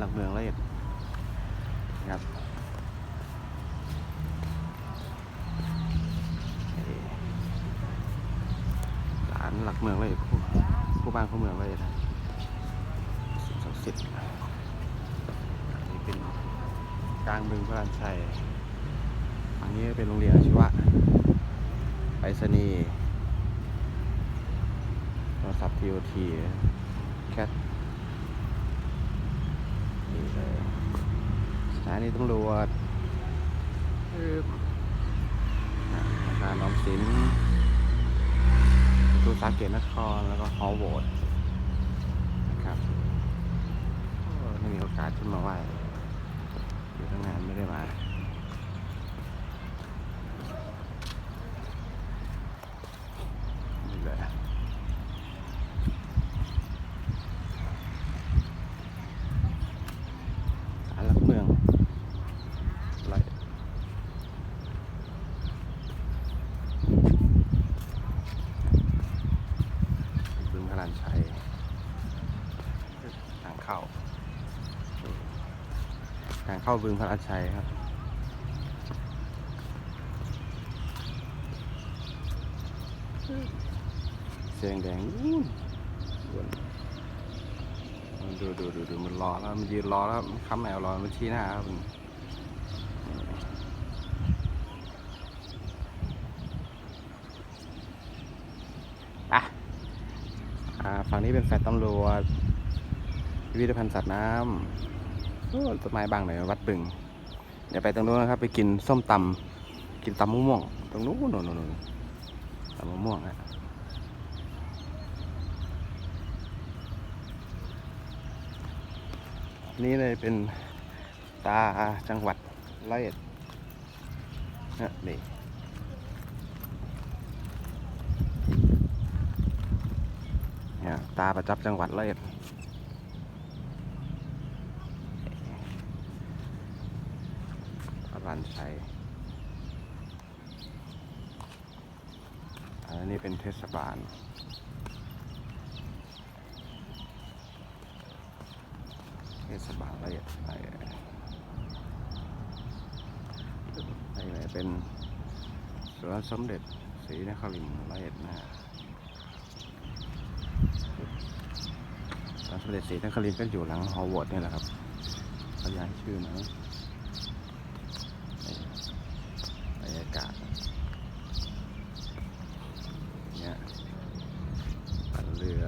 หลักเมืองร้อยเอ็ดครับนี่ศาลหลักเมืองร้อยเอ็ดผู้ผู้บ้านผู้เมืองร้อยเอ็ดนะสิ่งศักดิ์สิทธิ์อันนี้เป็นกลางบึงพระรานชัยอันนี้เป็นโรงเรียนอาชีวะไปรษณีย์โทรศัพท์ทีโอทีแคท สถานีตำรวจปึ๊บอ่าคารออมสินประตูสาเกตนคร แล้วก็ฮอล์โวดนะครับไม่มีโอกาสขึ้นมาไหว้อยู่ตั้งนานไม่ได้มา นี่แหละศาลหลักเมืองไร บึงพระรานชัยทางเข้า ทางเข้าบึงพระรานชัยครับเสียงแดงนู่นดูดูดูดูมันรอแล้วมันยืนรอแล้วมันค้ำแมวรอมันชี้หน้าครับอะ อ่าฝั่งนี้เป็นแฟลตตำรวจพิพิธภัณฑ์สัตว์น้ำโอ้ต้นไม้บางหน่อยวัดบึง เดี๋ยวไปตรงนู้นนะครับ ไปกินส้มตำกินตำมะม่วง ตรงนู้นโน่นโน่นโน่นตำมะม่วงนะนี่เลยเป็นตาจังหวัดร้อยเอ็ดนะนี่เนี่ย ตาประจับจังหวัดร้อยเอ็ดพระรานชัยอันนี้เป็นเทศบาลเทศบาลละเอียดไปไปไหนเป็นสวนสมเด็จศรีนครินทร์ละเอียดนะฮะ สมเด็จศรีนครินทร์ก็อยู่หลังฮอลวอร์ดนี่แหละครับขยายชื่อนี่บรรยากาศเนี่ยปั่นเรือ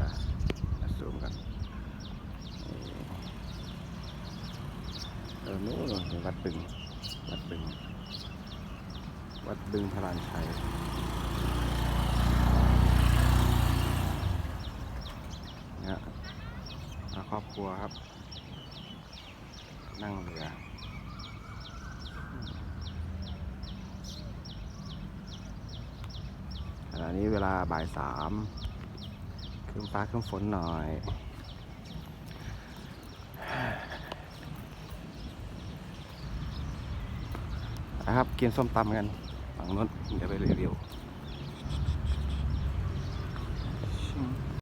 มาซูมกันเออนู้นวัดบึง วัดบึง วัดบึงพระรานชัย ครอบครัวครับ นั่งเรือขณะนี้เวลาบ่ายสามขึ้นฟ้าขึ้นฝนหน่อยนะครับกินส้มตำกันฝั่งนู้นเดี๋ยวไปเร็วๆ